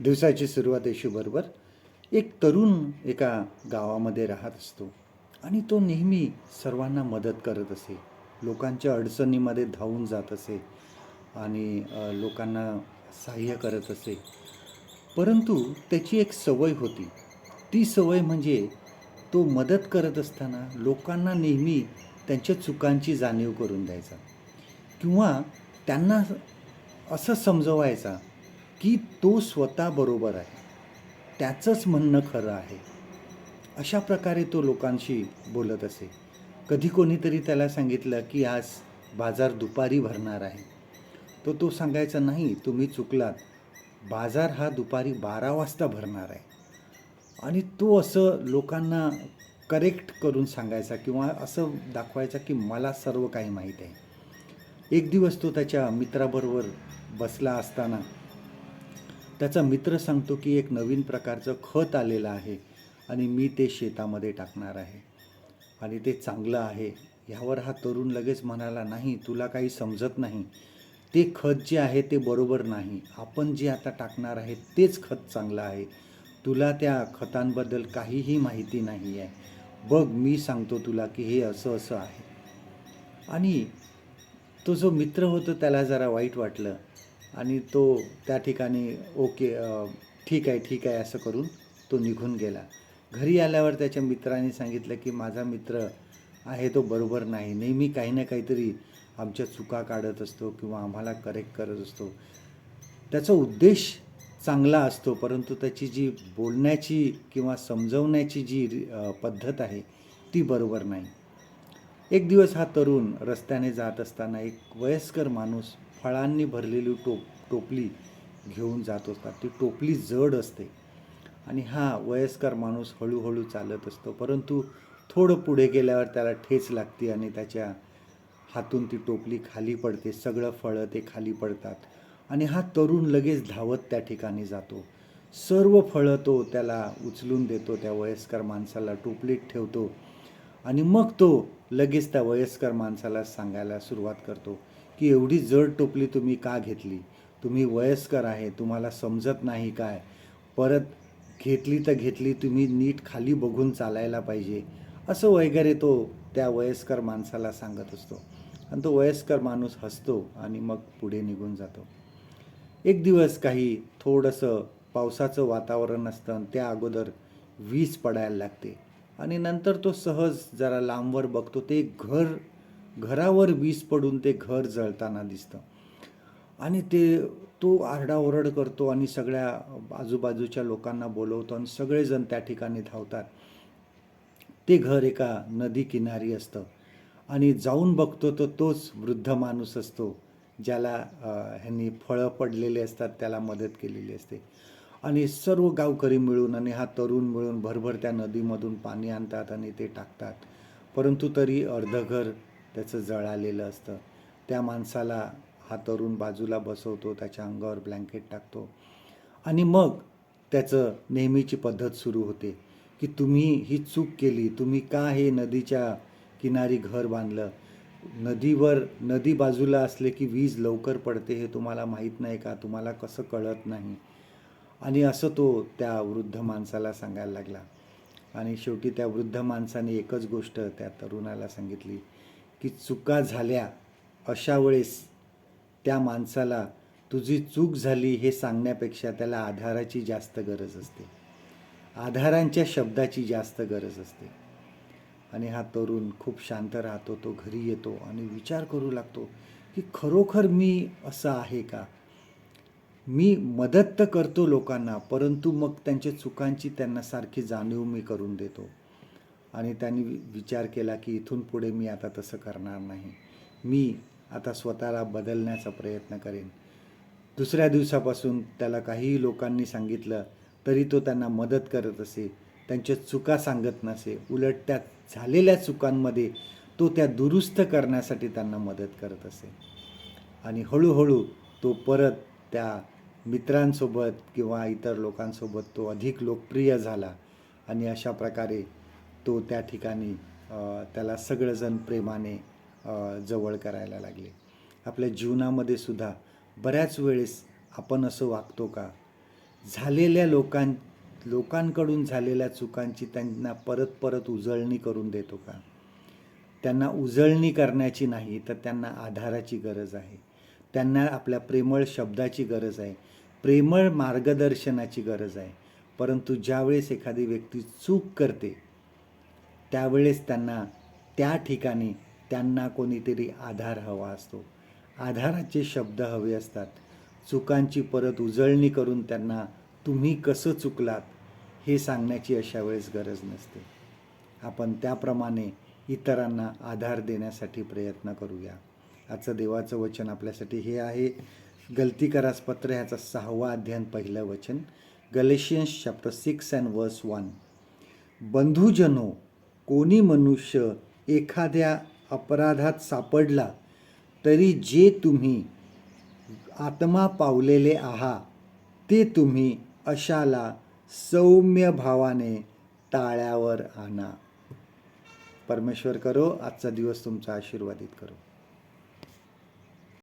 दिवसाची सुरुवात येशूबरोबर एक तरुण एका गावामध्ये राहत असतो आणि तो नेहमी सर्वांना मदत करत असे. लोकांच्या अडचणीमध्ये धावून जात असे आणि लोकांना सहाय्य करत असे. परंतु त्याची एक सवय होती. ती सवय म्हणजे तो मदत करत असताना लोकांना नेहमी त्यांच्या चुकांची जाणीव करून द्यायचा किंवा त्यांना असं समजवायचा की तो स्वतः बरोबर आहे. त्याचंच म्हणणं खरं आहे. अशा प्रकारे तो लोकांशी बोलत असे. कधी कोणीतरी त्याला सांगितलं की आज बाजार दुपारी भरणार आहे. तो तो सांगायचा नाही तुम्ही चुकलात. बाजार हा दुपारी बारा वाजता भरणार आहे. आणि तो असं लोकांना करेक्ट करून सांगायचा किंवा असं दाखवायचा की मला सर्व काही माहीत आहे. एक दिवस तो त्याच्या मित्राबरोबर बसला असताना त्याचा मित्र सांगतो की एक नवीन प्रकारचं खत आलेलं आहे आणि मी ते शेतामध्ये टाकणार आहे. आणि ते चांगलं आहे. ह्यावर हा तरुण लगेच म्हणाला नाही तुला काही समजत नाही. ते खत जे आहे ते बरोबर नाही. आपण जे आता टाकणार आहे तेच खत चांगलं आहे. तुला त्या खतांबद्दल काहीही माहिती नाही आहे. बघ मी सांगतो तुला की हे असं असं आहे. आणि तो जो मित्र होतो त्याला जरा वाईट वाटलं. आणि तो त्या ठिकाणी ओके ठीक आहे ठीक आहे असं करून तो निघून गेला. घरी आल्यावर त्याच्या मित्राने सांगितलं की माझा मित्र आहे तो बरोबर नाही. नेहमी काही ना काहीतरी आमच्या चुका काढत असतो किंवा आम्हाला करेक्ट करत असतो. त्याचा उद्देश चांगला असतो परंतु त्याची जी बोलण्याची किंवा समजवण्याची जी पद्धत आहे ती बरोबर नाही. एक दिवस हा तरुण रस्त्याने जात असताना एक वयस्कर माणूस फळांनी भरलेली टोप टोपली घेऊन जात असतात. ती टोपली जड असते आणि हा वयस्कर माणूस हळूहळू चालत असतो. परंतु थोडं पुढे गेल्यावर त्याला ठेच लागते आणि त्याच्या हातून ती टोपली खाली पडते. सगळं फळं ते खाली पडतात आणि हा तरुण लगेच धावत त्या ठिकाणी जातो. सर्व फळं तो त्याला उचलून देतो. त्या वयस्कर माणसाला टोपलीत ठेवतो. आणि मग तो लगेच त्या वयस्कर माणसाला सांगायला सुरुवात करतो की एवढी जड टोपली तुम्ही का घेतली? तुम्ही वयस्कर आहे तुम्हाला समजत नाही काय? परत घेतली तर घेतली तुम्ही नीट खाली बघून चालायला पाहिजे. असं वगैरे तो त्या वयस्कर माणसाला सांगत असतो. आणि तो वयस्कर माणूस हसतो आणि मग पुढे निघून जातो. एक दिवस काही थोडंसं पावसाचं वातावरण असतं आणि त्या अगोदर वीज पडायला लागते. आणि नंतर तो सहज जरा लांबवर बघतो. ते घर घरावर वीज पडून ते घर जळताना दिसतं. आणि ते तो आरडाओरड करतो आणि सगळ्या आजूबाजूच्या लोकांना बोलवतो आणि सगळेजण त्या ठिकाणी धावतात. ते घर एका नदी किनारी असतं. आणि जाऊन बघतो तर तोच वृद्ध माणूस असतो ज्याला ह्यांनी फळं पडलेले असतात त्याला मदत केलेली असते. आणि सर्व गावकरी मिळून आणि हा तरुण मिळून भरभर त्या नदीमधून पाणी आणतात आणि ते टाकतात. परंतु तरी अर्धघर त्याचं जळालेलं असतं. त्या माणसाला हा तरुण बाजूला बसवतो त्याच्या अंगावर ब्लँकेट टाकतो. आणि मग त्याचं नेहमीची पद्धत सुरू होते की तुम्ही ही चूक केली तुम्ही का हे नदीच्या किनारी घर बांधलं? नदीवर नदी बाजूला असले की वीज लवकर पडते हे तुम्हाला माहीत नाही का? तुम्हाला कसं कळत नाही? आणि असं तो त्या वृद्ध माणसाला सांगायला लागला. आणि शेवटी त्या वृद्ध माणसाने एकच गोष्ट त्या तरुणाला सांगितली की चुका झाल्या अशा वेळेस त्या माणसाला तुझी चूक झाली हे सांगण्यापेक्षा त्याला आधाराची जास्त गरज असते. आधारांच्या शब्दाची जास्त गरज असते. आणि हा तरुण खूप शांत राहतो तो घरी येतो आणि विचार करू लागतो की खरोखर मी असं आहे का? मी मदत तर करतो लोकांना परंतु मग त्यांच्या चुकांची त्यांना सारखी जाणीव मी करून देतो. आणि त्यांनी वि- विचार केला की इथून पुढे मी आता तसं करणार नाही. मी आता स्वतःला बदलण्याचा प्रयत्न करेन. दुसऱ्या दिवसापासून त्याला काहीही लोकांनी सांगितलं तरी तो त्यांना मदत करत असे त्यांच्या चुका सांगत नसे. उलट त्या झालेल्या चुकांमध्ये तो त्या दुरुस्त करण्यासाठी त्यांना मदत करत असे. आणि हळूहळू तो परत त्या मित्रांसोबत किंवा इतर लोकांसोबत तो अधिक लोकप्रिय झाला आणि अशा प्रकारे तो त्या ठिकाणी त्याला सगळंजण प्रेमाने जवळ करायला लागले. आपल्या जीवनामध्ये सुद्धा बऱ्याच वेळेस आपण असं वागतो का? झालेल्या लोकां लोकांकडून झालेल्या चुकांची त्यांना परत परत उजळणी करून देतो का? त्यांना उजळणी करण्याची नाही तर त्यांना आधाराची गरज आहे. त्यांना आपल्या प्रेमळ शब्दाची गरज आहे प्रेमळ मार्गदर्शनाची गरज आहे. परंतु ज्यावेळेस एखादी व्यक्ती चूक करते त्यावेळेस त्यांना त्या ठिकाणी त्यांना कोणीतरी आधार हवा असतो. आधाराचे शब्द हवे असतात. चुकांची परत उजळणी करून त्यांना तुम्ही कसं चुकलात हे सांगण्याची अशा वेळेस गरज नसते. आपण त्याप्रमाणे इतरांना आधार देण्यासाठी प्रयत्न करूया. आजचं देवाचं वचन आपल्यासाठी हे आहे. गलती करास पत्र ह्याचा सहावा अध्ययन पहिलं वचन. Galatians chapter six and verse one बंधुजनो कोणी मनुष्य एखाद्या अपराधात सापडला तरी जे तुम्ही आत्मा पावलेले आहात ते तुम्ही अशाला सौम्य भावाने टाळ्यावर आणा. परमेश्वर करो आजचा दिवस तुमचा आशीर्वादित करो.